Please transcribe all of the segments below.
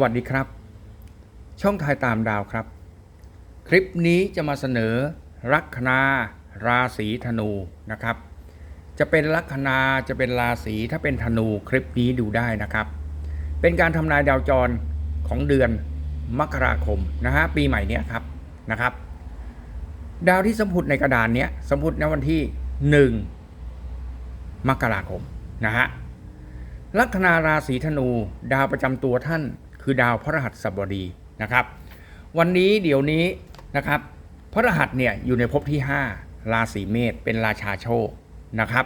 วัสดีครับ ช่องทายตามดาวครับ คลิปนี้จะมาเสนอ ลัคนาราศีธนูนะครับ จะเป็นลัคนาจะเป็นราศีถ้าเป็นธนูคลิปนี้ดูได้นะครับ เป็นการทำนายดาวจรของเดือนมกราคมนะฮะปีใหม่เนี้ยครับนะครับ ดาวที่สมพุดในกระดานเนี้ยสมพุดในวันที่หนึ่งมกราคมนะฮะลัคนาราศีธนู ดาวประจำตัวท่าน คือดาวพระรหัสบดีนะครับ วันนี้เดี๋ยวนี้นะครับ พระรหัสเนี่ยอยู่ในภพที่ 5 ราศีเมษเป็นราชาโชคนะครับ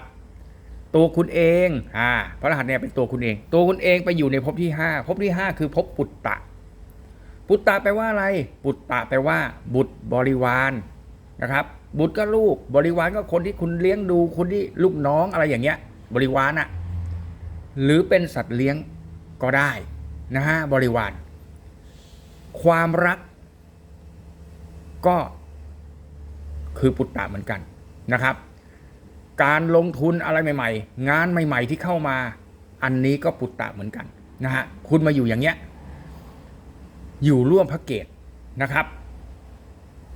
ตัวคุณเองอ่าพระรหัสเนี่ยเป็นตัวคุณเอง ตัวคุณเองไปอยู่ในภพที่ 5ภพที่ 5 คือภพปุตตะ ปุตตะแปลว่าอะไร ปุตตะแปลว่า บุตรบริวารนะครับ บุตรก็ลูกบริวารก็คนที่คุณเลี้ยงดูคนที่ลูกน้องอะไรอย่างเงี้ย บริวารน่ะหรือเป็นสัตว์เลี้ยงก็ได้ นะฮะบริวาร ความรัก ก็คือปุตตะเหมือนกันนะครับ การลงทุนอะไรใหม่ ๆ งานใหม่ ๆ ที่เข้ามา อันนี้ก็ปุตตะเหมือนกันนะฮะคุณมาอยู่อย่างเงี้ยอยู่ร่วมพระเกตนะครับ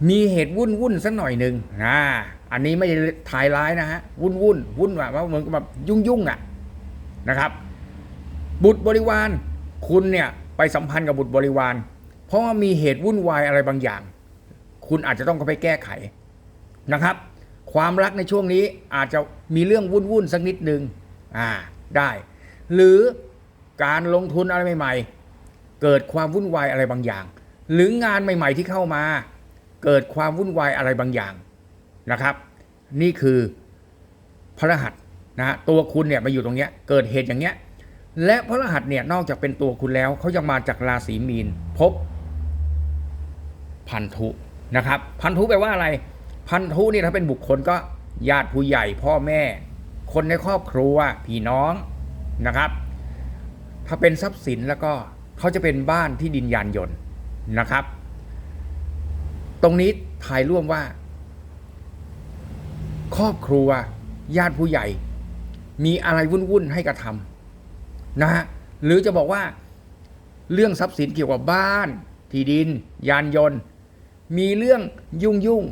มีเหตุวุ่นวุ่นสักหน่อยหนึ่งนะอันนี้ไม่ได้ถ่ายร้ายนะฮะวุ่นวุ่นวุ่นแบบว่าเหมือนกับแบบยุ่งยุ่งอะนะครับ บุตรบริวาร คุณเนี่ยไปสัมพันธ์กับบุตรบริวาร เพราะว่ามีเหตุวุ่นวายอะไรบางอย่าง คุณอาจจะต้องเข้าไปแก้ไขนะครับ ความรักในช่วงนี้อาจจะมีเรื่องวุ่นวุ่นสักนิดนึงอ่าได้ หรือการลงทุนอะไรใหม่ ๆ เกิดความวุ่นวายอะไรบางอย่าง หรืองานใหม่ ๆ ที่เข้ามา เกิดความวุ่นวายอะไรบางอย่างนะครับ นี่คือพระรหัสนะฮะตัวคุณเนี่ยมาอยู่ตรงเนี้ยเกิดเหตุอย่างเงี้ย และพระรหัสเนี่ยนอกจากเป็นตัวคุณแล้วเขายังมาจากราศีมีนพบ พันธุนะครับ พันธุแปลว่าอะไร พันธุนี่ถ้าเป็นบุคคลก็ญาติผู้ใหญ่พ่อแม่ คนในครอบครัวพี่น้องนะครับ ถ้าเป็นทรัพย์สินแล้วก็เขาจะเป็นบ้านที่ดินยานยนต์นะครับ ตรงนี้ทายร่วมว่า ครอบครัวญาติผู้ใหญ่ มีอะไรวุ่นๆให้กระทำ นะฮะหรือจะบอกว่าเรื่องทรัพย์สินเกี่ยวกับบ้าน ที่ดิน ยานยนต์ มีเรื่องยุ่งยุ่ง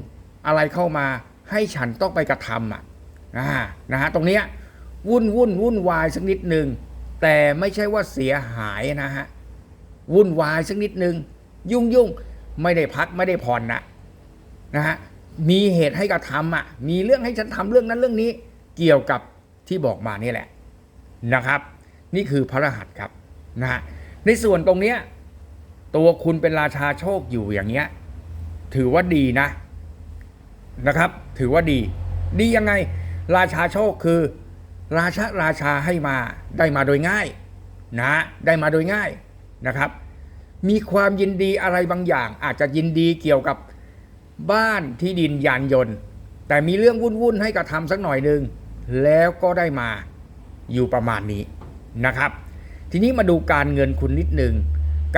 อะไรเข้ามาให้ฉันต้องไปกระทำอะนะฮะนะฮะตรงเนี้ยวุ่นวุ่นวุ่นวายสักนิดหนึ่งแต่ไม่ใช่ว่าเสียหายนะฮะวุ่นวายสักนิดหนึ่งยุ่งยุ่งไม่ได้พักไม่ได้ผ่อนนะนะฮะมีเหตุให้กระทำอะมีเรื่องให้ฉันทำเรื่องนั้นเรื่องนี้ เกี่ยวกับที่บอกมานี่แหละนะครับ นี่คือพระรหัสครับนะฮะในส่วนตรงเนี้ยตัวคุณเป็นราชาโชคอยู่อย่างเงี้ยถือว่าดีนะนะครับ ถือว่าดี ดียังไง ราชาโชคคือ ราชาราชาให้มาได้มาโดยง่ายนะได้มาโดยง่ายนะครับ มีความยินดีอะไรบางอย่าง อาจจะยินดีเกี่ยวกับบ้านที่ดินยานยนต์ แต่มีเรื่องวุ่นๆให้กระทำสักหน่อยหนึ่งแล้วก็ได้มาอยู่ประมาณนี้ นะครับ ทีนี้มาดูการเงินคุณนิดหนึ่ง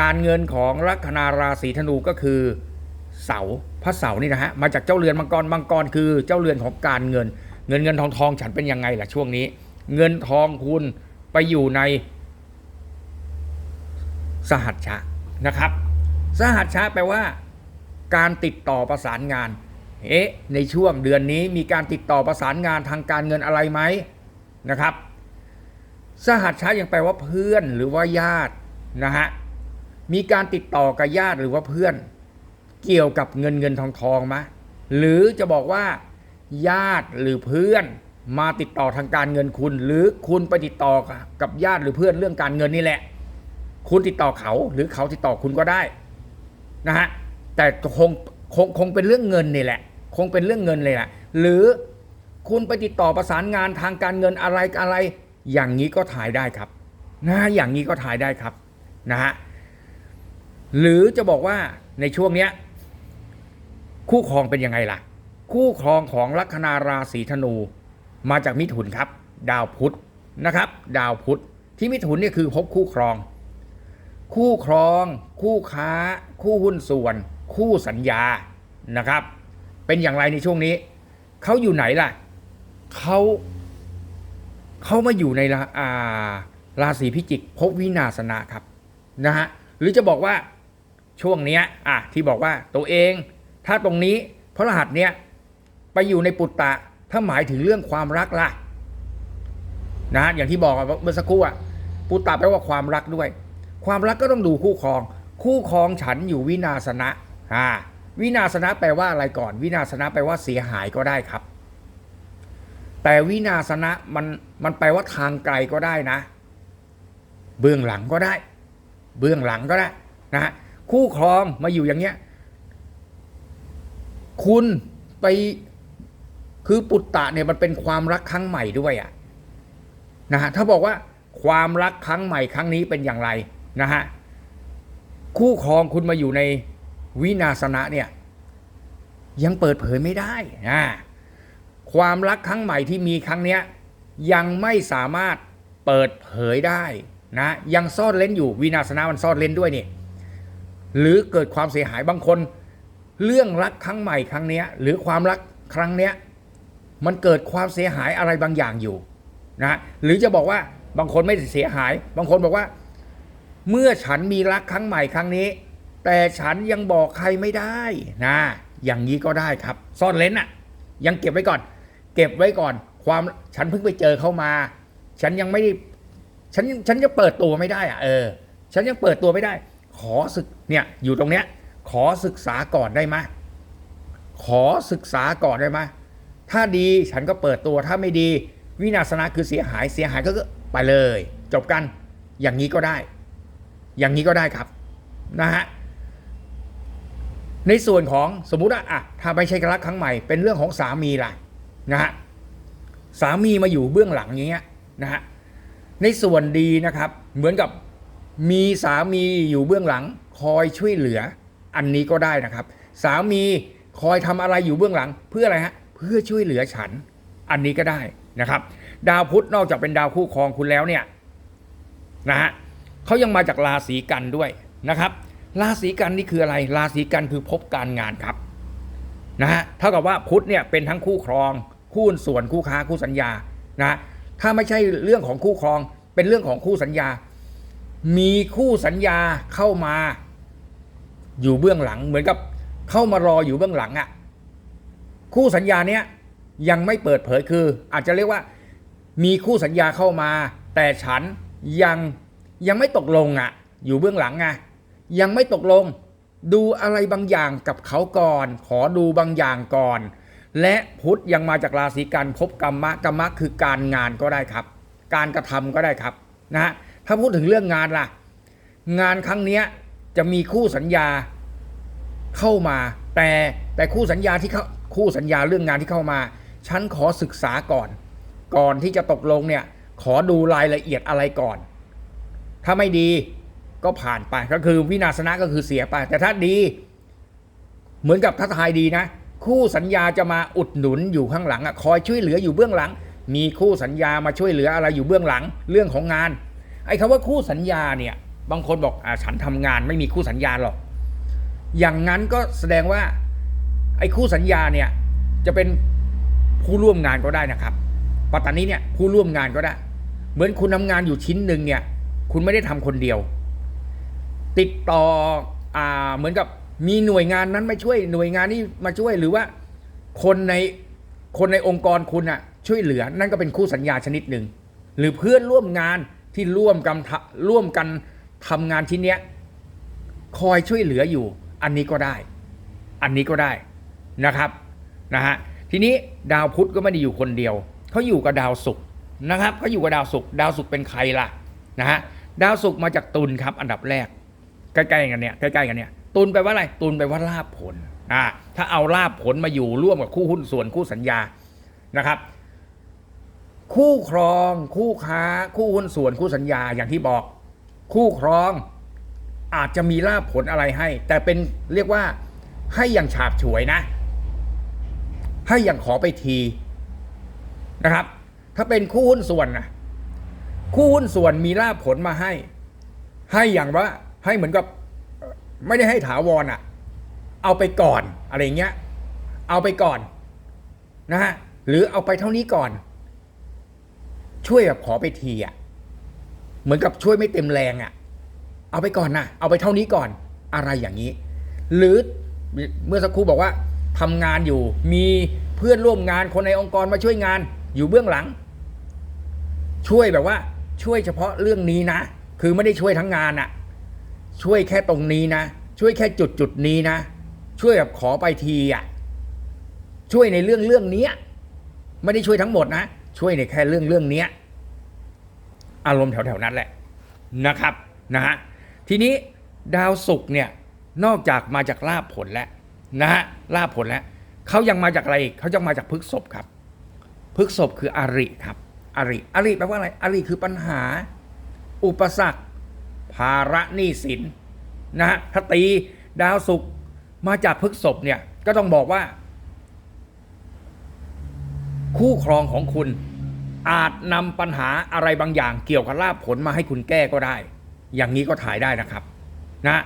การเงินของลัคนาราศีธนูก็คือเสาพระเสานี่นะฮะมาจากเจ้าเรือนมังกรมังกรคือเจ้าเรือนของการเงิน เงินเงินทองทองฉันเป็นยังไงล่ะช่วงนี้ เงินทองคุณไปอยู่ใน สหัชชะนะครับ สหัชชะแปลว่า การติดต่อประสานงานเอ๊ะในช่วงเดือนนี้มีการติดต่อประสานงานทางการเงินอะไรไหมนะครับ สหัชชะยังแปลว่าเพื่อนหรือว่าญาตินะฮะมีการติดต่อกับญาติหรือว่าเพื่อน เกี่ยวกับเงินเงินทองทองไหมหรือจะบอกว่า ญาติหรือเพื่อนมาติดต่อทางการเงินคุณ หรือคุณไปติดต่อกับญาติหรือเพื่อนเรื่องการเงินนี่แหละ คุณติดต่อเขาหรือเขาติดต่อคุณก็ได้นะฮะแต่คงคงคงเป็นเรื่องเงินนี่แหละ คงเป็นเรื่องเงินเลยแหละหรือคุณไปติดต่อประสานงานทางการเงินอะไรอะไร อย่างนี้ก็ถ่ายได้ครับนะอย่างนี้ก็ถ่ายได้ครับนะฮะหรือจะบอกว่าในช่วงเนี้ยคู่ครองเป็นยังไงล่ะ คู่ครองของลัคนาราศีธนู มาจากมิถุนครับ ดาวพุธนะครับ ดาวพุธที่มิถุนเนี่ยคือพบคู่ครอง คู่ครอง คู่ค้า คู่หุ้นส่วน คู่สัญญานะครับ เป็นอย่างไรในช่วงนี้ เขาอยู่ไหนล่ะเขา เขามาอยู่ในราอาราศีพิจิกภพวินาศนะครับนะฮะหรือจะบอกว่าช่วงเนี้ยอะที่บอกว่าตัวเอง ถ้าตรงนี้พระรหัสเนี้ยไปอยู่ในปุตตะถ้าหมายถึงเรื่องความรักล่ะนะอย่างที่บอกเมื่อสักครู่อะปุตตะแปลว่าความรักด้วย ความรักก็ต้องดูคู่ครอง คู่ครองฉันอยู่วินาสนะอ่าวินาสนะแปลว่าอะไรก่อน วินาสนะแปลว่าเสียหายก็ได้ครับ แต่วินาสนะมันมันแปลว่าทางไกลก็ได้นะ เบื้องหลังก็ได้ เบื้องหลังก็ได้นะฮะคู่ครองมาอยู่อย่างเงี้ย คุณไปคือปุตตะเนี่ยมันเป็นความรักครั้งใหม่ด้วยอะนะฮะถ้าบอกว่าความรักครั้งใหม่ครั้งนี้เป็นอย่างไรนะฮะคู่ครองคุณมาอยู่ในวินาสนะเนี่ย ยังเปิดเผยไม่ได้นะ ความรักครั้งใหม่ที่มีครั้งเนี้ยยังไม่สามารถเปิดเผยได้นะยังซ่อนเล้นอยู่วินาสนะมันซ่อนเล้นด้วยนี่หรือเกิดความเสียหายบางคน เรื่องรักครั้งใหม่ครั้งเนี้ยหรือความรักครั้งเนี้ยมันเกิดความเสียหายอะไรบางอย่างอยู่นะหรือจะบอกว่าบางคนไม่เสียหาย บางคนบอกว่า เมื่อฉันมีรักครั้งใหม่ครั้งนี้ แต่ฉันยังบอกใครไม่ได้นะอย่างนี้ก็ได้ครับ ซ่อนเล้นอะยังเก็บไว้ก่อน เก็บไว้ก่อน ความฉันเพิ่งไปเจอเข้ามา ฉันยังไม่ได้ฉันฉันจะเปิดตัวไม่ได้อะเออ ฉันยังเปิดตัวไม่ได้ ขอศึกเนี่ยอยู่ตรงเนี้ย ขอศึกษาก่อนได้ไหมขอศึกษาก่อนได้ไหมถ้าดีฉันก็เปิดตัวถ้าไม่ดี วินาศนะคือเสียหายเสียหายก็ไปเลย จบกันอย่างนี้ก็ได้ อย่างนี้ก็ได้ครับนะฮะในส่วนของสมมุติว่าอะถ้าไม่ใช่รักครั้งใหม่เป็นเรื่องของสามีล่ะ นะฮะสามีมาอยู่เบื้องหลังอย่างเงี้ยนะฮะในส่วนดีนะครับ เหมือนกับมีสามีอยู่เบื้องหลัง คอยช่วยเหลือ อันนี้ก็ได้นะครับ สามีคอยทำอะไรอยู่เบื้องหลัง เพื่ออะไรฮะเพื่อช่วยเหลือฉัน อันนี้ก็ได้นะครับ ดาวพุธนอกจากเป็นดาวคู่ครองคุณแล้วเนี่ยนะฮะเขายังมาจากราศีกันด้วยนะครับ ราศีกันนี่คืออะไร ราศีกันคือพบการงานครับนะฮะเท่ากับว่าพุธเนี่ยเป็นทั้งคู่ครอง คู่หุ้นส่วนคู่ค้าคู่สัญญานะฮะถ้าไม่ใช่เรื่องของคู่ครอง เป็นเรื่องของคู่สัญญา มีคู่สัญญาเข้ามา อยู่เบื้องหลัง เหมือนกับเข้ามารออยู่เบื้องหลังอะ่ะคู่สัญญาเนี้ยยังไม่เปิดเผยคือ อาจจะเรียกว่า มีคู่สัญญาเข้ามา แต่ฉันยังยังไม่ตกลงอะ่ะ อยู่เบื้องหลังไงยังไม่ตกลง ดูอะไรบางอย่างกับเขาก่อน ขอดูบางอย่างก่อน และพุธยังมาจากราศีกันพบกรรมะกรรมะคือการงานก็ได้ครับ การกระทำก็ได้ครับนะฮะถ้าพูดถึงเรื่องงานล่ะ งานครั้งเนี้ยจะมีคู่สัญญาเข้ามา แต่แต่คู่สัญญาที่เข้าคู่สัญญาเรื่องงานที่เข้ามา ฉันขอศึกษาก่อน ก่อนที่จะตกลงเนี่ย ขอดูรายละเอียดอะไรก่อน ถ้าไม่ดีก็ผ่านไปก็คือวินาศนะก็คือเสียไป แต่ถ้าดี เหมือนกับถ้าทายดีนะ คู่สัญญาจะมาอุดหนุนอยู่ข้างหลังอะคอยช่วยเหลืออยู่เบื้องหลัง มีคู่สัญญามาช่วยเหลืออะไรอยู่เบื้องหลังเรื่องของงาน ไอ้คำว่าคู่สัญญาเนี่ยบางคนบอกอ่าฉันทำงานไม่มีคู่สัญญาหรอก อย่างนั้นก็แสดงว่าไอ้คู่สัญญาเนี่ยจะเป็นผู้ร่วมงานก็ได้นะครับปัตตานีเนี่ยผู้ร่วมงานก็ได้ เหมือนคุณทำงานอยู่ชิ้นหนึ่งเนี่ยคุณไม่ได้ทำคนเดียว ติดต่ออ่าเหมือนกับ มีหน่วยงานนั้นมาช่วยหน่วยงานนี้มาช่วยหรือว่าคนในคนในองค์กรคุณอะช่วยเหลือนั่นก็เป็นคู่สัญญาชนิดหนึ่งหรือเพื่อนร่วมงานที่ร่วมกันร่วมกันทำงานชิ้นเนี้ยคอยช่วยเหลืออยู่ อันนี้ก็ได้ อันนี้ก็ได้นะครับนะฮะทีนี้ดาวพุธก็ไม่ได้อยู่คนเดียวเขาอยู่กับดาวศุกร์นะครับเขาอยู่กับดาวศุกร์ดาวศุกร์เป็นใครล่ะนะฮะดาวศุกร์มาจากตุลครับ อันดับแรก ใกล้ๆกันเนี่ยใกล้ๆกันเนี่ย ตุลแปลว่าอะไร ตุลแปลว่าลาบผลอ่าถ้าเอาลาบผลมาอยู่ร่วมกับคู่หุ้นส่วนคู่สัญญานะครับ คู่ครองคู่ค้า คู่หุ้นส่วนคู่สัญญาอย่างที่บอก คู่ครองอาจจะมีลาบผลอะไรให้ แต่เป็นเรียกว่าให้อย่างฉาบฉวยนะ ให้อย่างขอไปทีนะครับ ถ้าเป็นคู่หุ้นส่วนนะคู่หุ้นส่วนมีลาบผลมาให้ ให้อย่างว่าให้เหมือนกับ ไม่ได้ให้ถาวรอะเอาไปก่อนอะไรเงี้ย เอาไปก่อนนะฮะหรือเอาไปเท่านี้ก่อน ช่วยแบบขอไปทีอะเหมือนกับช่วยไม่เต็มแรงอะเอาไปก่อนนะเอาไปเท่านี้ก่อนอะไรอย่างนี้ หรือเมื่อสักครู่บอกว่าทำงานอยู่มีเพื่อนร่วมงานคนในองค์กรมาช่วยงานอยู่เบื้องหลัง ช่วยแบบว่า ช่วยเฉพาะเรื่องนี้นะ คือไม่ได้ช่วยทั้งงานอะ ช่วยแค่ตรงนี้นะ ช่วยแค่จุดจุดนี้นะ ช่วยแบบขอไปทีอะช่วยในเรื่องเรื่องนี้ไม่ได้ช่วยทั้งหมดนะ ช่วยในแค่เรื่องเรื่องนี้อารมณ์แถวๆนั้นแหละนะครับนะฮะทีนี้ดาวศุกร์เนี่ยนอกจากมาจากลาบผลแล้วนะฮะลาบผลแล้วเขายังมาจากอะไรอีกเขายังมาจากพฤกษภครับพฤกษภคืออริครับอริอริแปลว่าอะไรอริคือปัญหา อุปสรรค ภาระหนี้สินนะฮะถ้าตีดาวศุกร์มาจากพฤกษภเนี่ยก็ต้องบอกว่า คู่ครองของคุณอาจนำปัญหาอะไรบางอย่างเกี่ยวกับลาบผลมาให้คุณแก้ก็ได้ อย่างนี้ก็ถ่ายได้นะครับนะ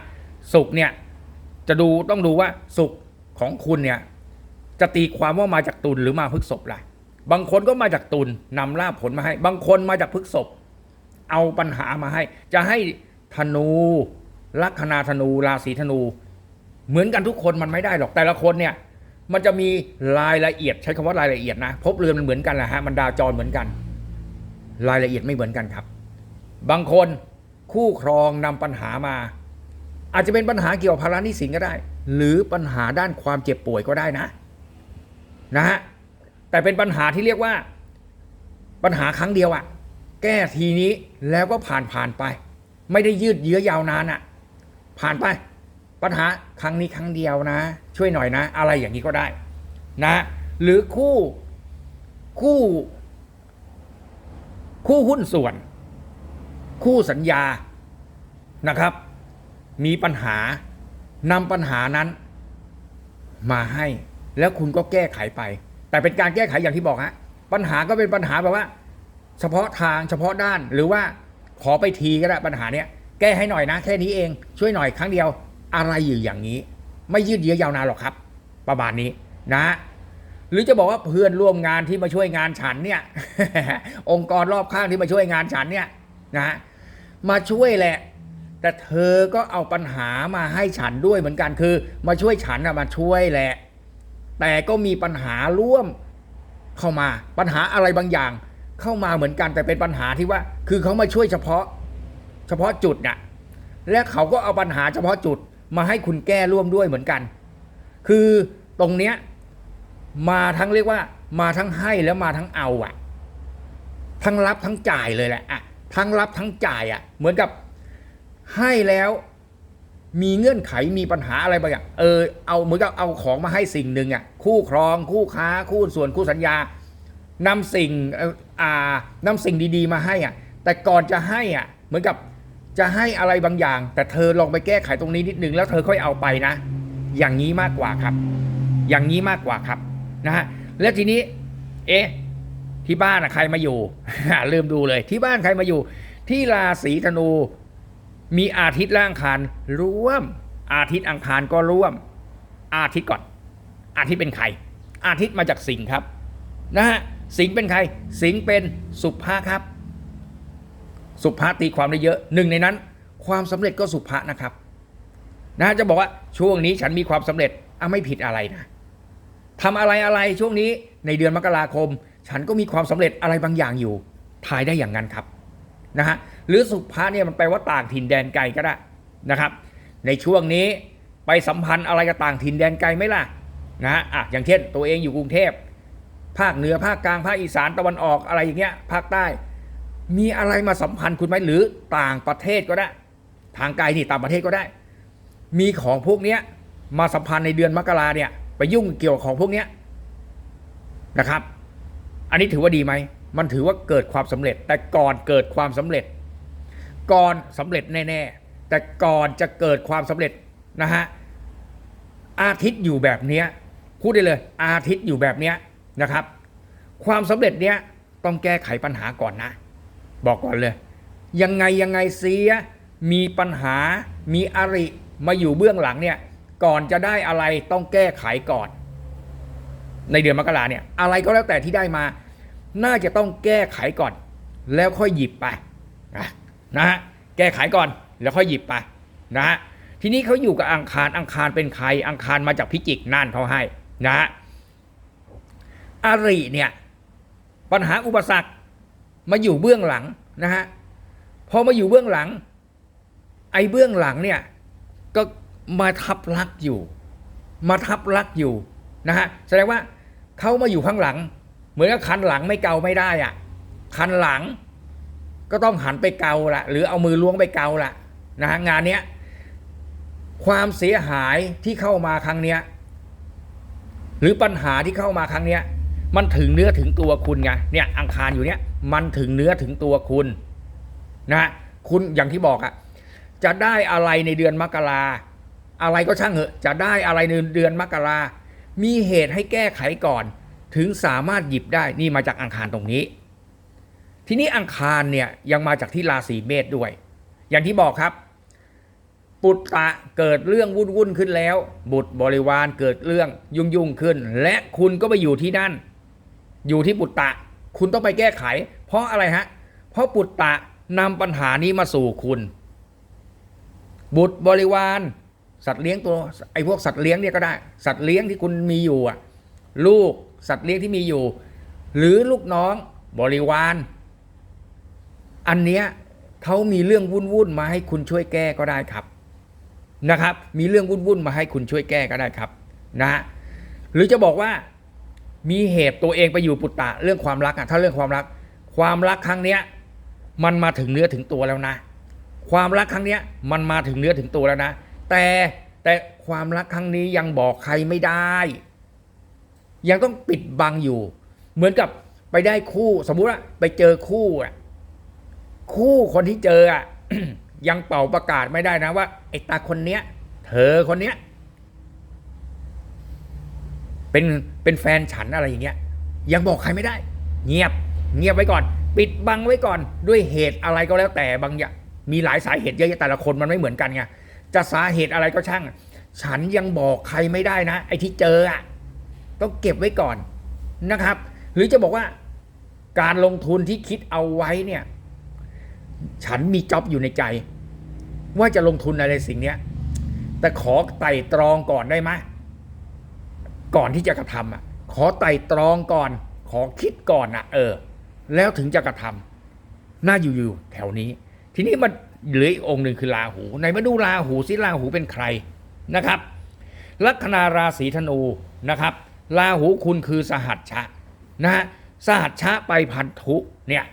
สุขเนี่ยจะดูต้องดูว่าสุขของคุณเนี่ยจะตีความว่ามาจากตุลหรือมาพฤกษบล่ะ บางคนก็มาจากตุลนำลาบผลมาให้ บางคนมาจากพฤกษบเอาปัญหามาให้ จะให้ ธนูลัคนาธนูราศีธนู เหมือนกันทุกคนมันไม่ได้หรอกแต่ละคนเนี่ย มันจะมีรายละเอียดใช้คำว่ารายละเอียดนะภพบเรือนมันเหมือนกันแหละฮะมันดาวจรเหมือนกัน รายละเอียดไม่เหมือนกันครับ บางคนคู่ครองนำปัญหามา อาจจะเป็นปัญหาเกี่ยวกับภาระหนี้สินก็ได้ หรือปัญหาด้านความเจ็บป่วยก็ได้นะนะฮะแต่เป็นปัญหาที่เรียกว่า ปัญหาครั้งเดียวอะแก้ทีนี้แล้วก็ผ่านผ่านไป ไม่ได้ยืดเยื้อยาวนานอะผ่านไป ปัญหาครั้งนี้ครั้งเดียวนะ ช่วยหน่อยนะ อะไรอย่างนี้ก็ได้ นะ หรือคู่คู่ คู่หุ้นส่วน คู่สัญญานะครับ มีปัญหานำปัญหานั้น มาให้ แล้วคุณก็แก้ไขไป แต่เป็นการแก้ไขอย่างที่บอกฮะปัญหาก็เป็นปัญหาแบบว่า เฉพาะทางเฉพาะด้านหรือว่า ขอไปทีก็ได้ปัญหาเนี้ยแก้ให้หน่อยนะแค่นี้เองช่วยหน่อยครั้งเดียวอะไรอยู่อย่างนี้ ไม่ยืดเยื้อยาวนานหรอกครับ ประมาณนี้นะ หรือจะบอกว่าเพื่อนร่วมงานที่มาช่วยงานฉันเนี่ย องค์กรรอบข้างที่มาช่วยงานฉันเนี่ยนะมาช่วยแหละ แต่เธอก็เอาปัญหามาให้ฉันด้วยเหมือนกันคือ มาช่วยฉันอะมาช่วยแหละ แต่ก็มีปัญหาร่วมเข้ามาปัญหาอะไรบางอย่าง เข้ามาเหมือนกันแต่เป็นปัญหาที่ว่า คือเขามาช่วยเฉพาะ เฉพาะจุดน่ะและเขาก็เอาปัญหาเฉพาะจุดมาให้คุณแก้ร่วมด้วยเหมือนกัน คือตรงเนี้ยมาทั้งเรียกว่า มาทั้งให้แล้วมาทั้งเอาอะทั้งรับทั้งจ่ายเลยแหละอะทั้งรับทั้งจ่ายอะเหมือนกับให้แล้วมีเงื่อนไขมีปัญหาอะไรบางอย่างเออเอาเหมือนกับเอาของมาให้สิ่งหนึ่งอะคู่ครอง คู่ค้า คู่ส่วนคู่สัญญานำสิ่ง อ่านำสิ่งดีๆมาให้อะ แต่ก่อนจะให้อะ เหมือนกับจะให้อะไรบางอย่าง แต่เธอลองไปแก้ไขตรงนี้นิดนึงแล้วเธอค่อยเอาไปนะ อย่างนี้มากกว่าครับ อย่างนี้มากกว่าครับนะฮะแล้วทีนี้ เอ๊ะที่บ้านอะใครมาอยู่ลืมดูเลย ที่บ้านใครมาอยู่ ที่ราศีธนู มีอาทิตย์ละอังคารร่วม อาทิตย์อังคารก็ร่วม อาทิตย์ก่อน อาทิตย์เป็นใคร อาทิตย์มาจากสิงห์ครับ นะฮะ สิงเป็นใคร สิงเป็นสุภาครับ สุภาตีความได้เยอะหนึ่งในนั้น ความสำเร็จก็สุภานะครับนะจะบอกว่าช่วงนี้ฉันมีความสำเร็จอะไม่ผิดอะไรนะทำอะไรอะไรช่วงนี้ในเดือนมกราคม ฉันก็มีความสำเร็จอะไรบางอย่างอยู่ทายได้อย่างนั้นครับนะฮะหรือสุภาเนี่ยมันแปลว่าต่างถิ่นแดนไกลก็ได้นะครับ ในช่วงนี้ไปสัมพันธ์อะไรกับต่างถิ่นแดนไกลไหมล่ะนะฮะอะอย่างเช่นตัวเองอยู่กรุงเทพ ภาคเหนือภาคกลางภาคอีสานตะวันออกอะไรอย่างเงี้ยภาคใต้ มีอะไรมาสัมพันธ์คุณไหมหรือต่างประเทศก็ได้ ทางไกลนี่ต่างประเทศก็ได้ มีของพวกเนี้ยมาสัมพันธ์ในเดือนมกราเนี่ย ไปยุ่งเกี่ยวกับของพวกเนี้ยนะครับ อันนี้ถือว่าดีไหมมันถือว่าเกิดความสำเร็จ แต่ก่อนเกิดความสำเร็จ ก่อนสำเร็จแน่ๆแต่ก่อนจะเกิดความสำเร็จนะฮะอาทิตย์อยู่แบบเนี้ยพูดได้เลย อาทิตย์อยู่แบบเนี้ย นะครับ ความสำเร็จเนี้ยต้องแก้ไขปัญหาก่อนนะ บอกก่อนเลย ยังไงยังไงเสียมีปัญหามีอริมาอยู่เบื้องหลังเนี่ยก่อนจะได้อะไรต้องแก้ไขก่อน ในเดือนมกราเนี่ย อะไรก็แล้วแต่ที่ได้มา น่าจะต้องแก้ไขก่อน แล้วค่อยหยิบไปนะนะฮะแก้ไขก่อนแล้วค่อยหยิบไปนะฮะทีนี้เขาอยู่กับอังคารอังคารเป็นใครอังคารมาจากพิจิกนั่นเขาให้นะฮะ อาริเนี่ยปัญหาอุปสรรคมาอยู่เบื้องหลังนะฮะพอมาอยู่เบื้องหลัง ไอ้เบื้องหลังเนี่ยก็มาทับลักอยู่ มาทับลักอยู่นะฮะแสดงว่าเขามาอยู่ข้างหลัง เหมือนกับคันหลังไม่เกาไม่ได้อะคันหลังก็ต้องหันไปเกาละหรือเอามือล้วงไปเกาละนะฮะงานเนี้ยความเสียหายที่เข้ามาครั้งเนี้ยหรือปัญหาที่เข้ามาครั้งเนี้ย มันถึงเนื้อถึงตัวคุณไงเนี่ยอังคารอยู่เนี้ยมันถึงเนื้อถึงตัวคุณนะฮะคุณอย่างที่บอกอะจะได้อะไรในเดือนมกราอะไรก็ช่างเหอะ จะได้อะไรในเดือนมกรามีเหตุให้แก้ไขก่อน ถึงสามารถหยิบได้นี่มาจากอังคารตรงนี้ ทีนี้อังคารเนี่ยยังมาจากที่ราศีเมษด้วย อย่างที่บอกครับ ปุตตะเกิดเรื่องวุ่นวุ่นขึ้นแล้ว บุตรบริวารเกิดเรื่องยุ่งยุ่งขึ้น และคุณก็ไปอยู่ที่นั่น อยู่ที่ปุตตะ คุณต้องไปแก้ไข เพราะอะไรฮะ เพราะปุตตะนำปัญหานี้มาสู่คุณ บุตรบริวาร สัตว์เลี้ยงตัวไอ้พวกสัตว์เลี้ยงเนี่ยก็ได้ สัตว์เลี้ยงที่คุณมีอยู่อะลูกสัตว์เลี้ยงที่มีอยู่ หรือลูกน้องบริวาร อันเนี้ยเขามีเรื่องวุ่นวุ่นมาให้คุณช่วยแก้ก็ได้ครับนะครับ มีเรื่องวุ่นวุ่นมาให้คุณช่วยแก้ก็ได้ครับนะฮะหรือจะบอกว่า มีเหตุตัวเองไปอยู่ปุตตะเรื่องความรักอะถ้าเรื่องความรัก ความรักครั้งเนี้ยมันมาถึงเนื้อถึงตัวแล้วนะ ความรักครั้งเนี้ยมันมาถึงเนื้อถึงตัวแล้วนะ แต่แต่ความรักครั้งนี้ยังบอกใครไม่ได้ ยังต้องปิดบังอยู่ เหมือนกับไปได้คู่ สมมุติว่าไปเจอคู่อะคู่คนที่เจออะยังเป่าประกาศไม่ได้นะว่าไอ้ตาคนเนี้ย เธอคนเนี้ย เป็นเป็นแฟนฉันอะไรอย่างเงี้ยยังบอกใครไม่ได้ เงียบเงียบไว้ก่อน ปิดบังไว้ก่อนด้วยเหตุอะไรก็แล้วแต่บางอย่างมีหลายสาเหตุเยอะแต่ละคนมันไม่เหมือนกันไงจะสาเหตุอะไรก็ช่าง ฉันยังบอกใครไม่ได้นะ ไอ้ที่เจออะต้องเก็บไว้ก่อนนะครับ หรือจะบอกว่าการลงทุนที่คิดเอาไว้เนี่ย ฉันมีจ็อบอยู่ในใจ ว่าจะลงทุนอะไรสิ่งเนี้ยแต่ขอไต่ตรองก่อนได้ไหม ก่อนที่จะกระทำอะ ขอไต่ตรองก่อน ขอคิดก่อนอะ เออ แล้วถึงจะกระทำน่าอยู่ๆแถวนี้ ทีนี้มันเหลืออีกองค์หนึ่งคือราหูในมาดูราหูสิราหูเป็นใครนะครับ ลัคนาราศีธนูนะครับราหูคุณคือสหัชชะนะฮะสหัชชะไปพันธุเนี่ย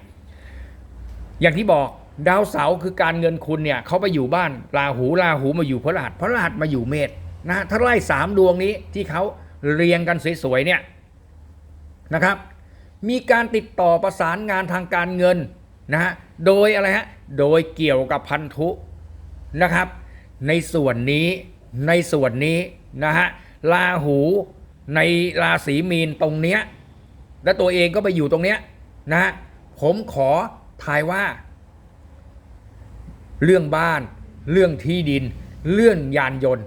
อย่างที่บอกดาวเสาร์คือการเงินคุณเนี่ยเขาไปอยู่บ้านราหูราหูมาอยู่พระรหัสพระรหัสมาอยู่เมษนะถ้าไล่สามดวงนี้ที่เขา เรียงกันสวยๆเนี่ยนะครับ มีการติดต่อประสานงานทางการเงินนะฮะโดยอะไรฮะโดยเกี่ยวกับพันธุนะครับ ในส่วนนี้ในส่วนนี้นะฮะราหูในราศีมีนตรงเนี้ยและตัวเองก็ไปอยู่ตรงเนี้ยนะฮะผมขอทายว่า เรื่องบ้าน เรื่องที่ดิน เรื่องยานยนต์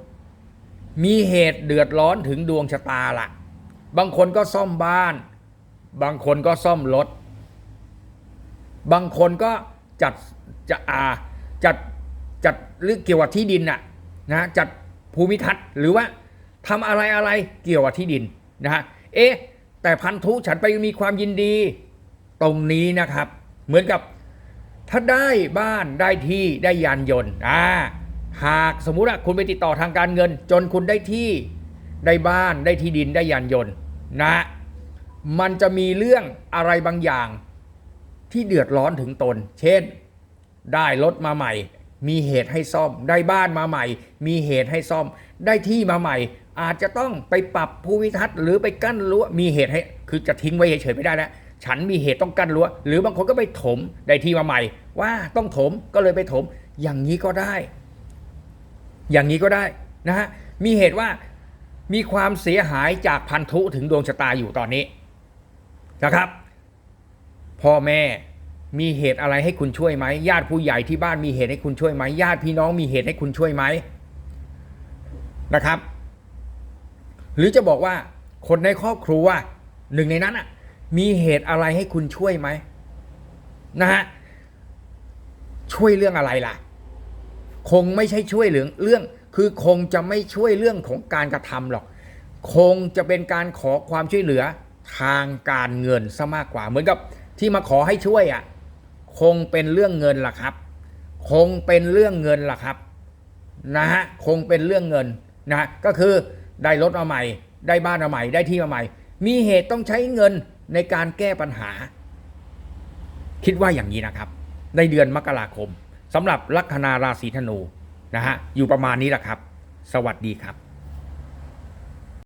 มีเหตุเดือดร้อนถึงดวงชะตาละ่ะบางคนก็ซ่อมบ้าน บางคนก็ซ่อมรถ บางคนก็จัดจะอาจัดจัดเรื่องเกี่ยวกับที่ดินน่ะนะจัดภูมิทัศน์หรือว่าทำอะไรอะไรเกี่ยวกับที่ดินนะฮะเอ๊ะแต่พันธุฉันไปมีความยินดี ตรงนี้นะครับ เหมือนกับถ้าได้บ้านได้ที่ได้ยานยนต์อ่า หากสมมุติว่าคุณไปติดต่อทางการเงิน จนคุณได้ที่ได้บ้านได้ที่ดินได้ยานยนต์นะมันจะมีเรื่องอะไรบางอย่างที่เดือดร้อนถึงตน เช่น ได้รถมาใหม่ มีเหตุให้ซ่อม ได้บ้านมาใหม่ มีเหตุให้ซ่อม ได้ที่มาใหม่ อาจจะต้องไปปรับภูมิทัศน์หรือไปกั้นรั้วมีเหตุให้ คือจะทิ้งไว้เฉยๆไม่ได้แล้วฉันมีเหตุต้องกั้นรั้วหรือบางคนก็ไปถมได้ที่มาใหม่ ว่าต้องถมก็เลยไปถม อย่างนี้ก็ได้ อย่างนี้ก็ได้นะฮะมีเหตุว่ามีความเสียหายจากพันธุถึงดวงชะตาอยู่ตอนนี้นะครับพ่อแม่มีเหตุอะไรให้คุณช่วยไหมญาติผู้ใหญ่ที่บ้านมีเหตุให้คุณช่วยไหมญาติพี่น้องมีเหตุให้คุณช่วยไหมนะครับ หรือจะบอกว่าคนในครอบครัวหนึ่งในนั้นอะมีเหตุอะไรให้คุณช่วยไหมนะฮะช่วยเรื่องอะไรล่ะ คงไม่ใช่ช่วยเหลือเรื่อง คือคงจะไม่ช่วยเรื่องของการกระทำหรอก คงจะเป็นการขอความช่วยเหลือทางการเงินซะมากกว่า เหมือนกับที่มาขอให้ช่วยอะ คงเป็นเรื่องเงินล่ะครับ คงเป็นเรื่องเงินล่ะครับนะฮะคงเป็นเรื่องเงินนะก็คือได้รถมาใหม่ ได้บ้านมาใหม่ ได้ที่มาใหม่ มีเหตุต้องใช้เงินในการแก้ปัญหา คิดว่าอย่างนี้นะครับ ในเดือนมกราคม สำหรับลัคนาราศีธนูนะฮะอยู่ประมาณนี้แหละครับ สวัสดีครับ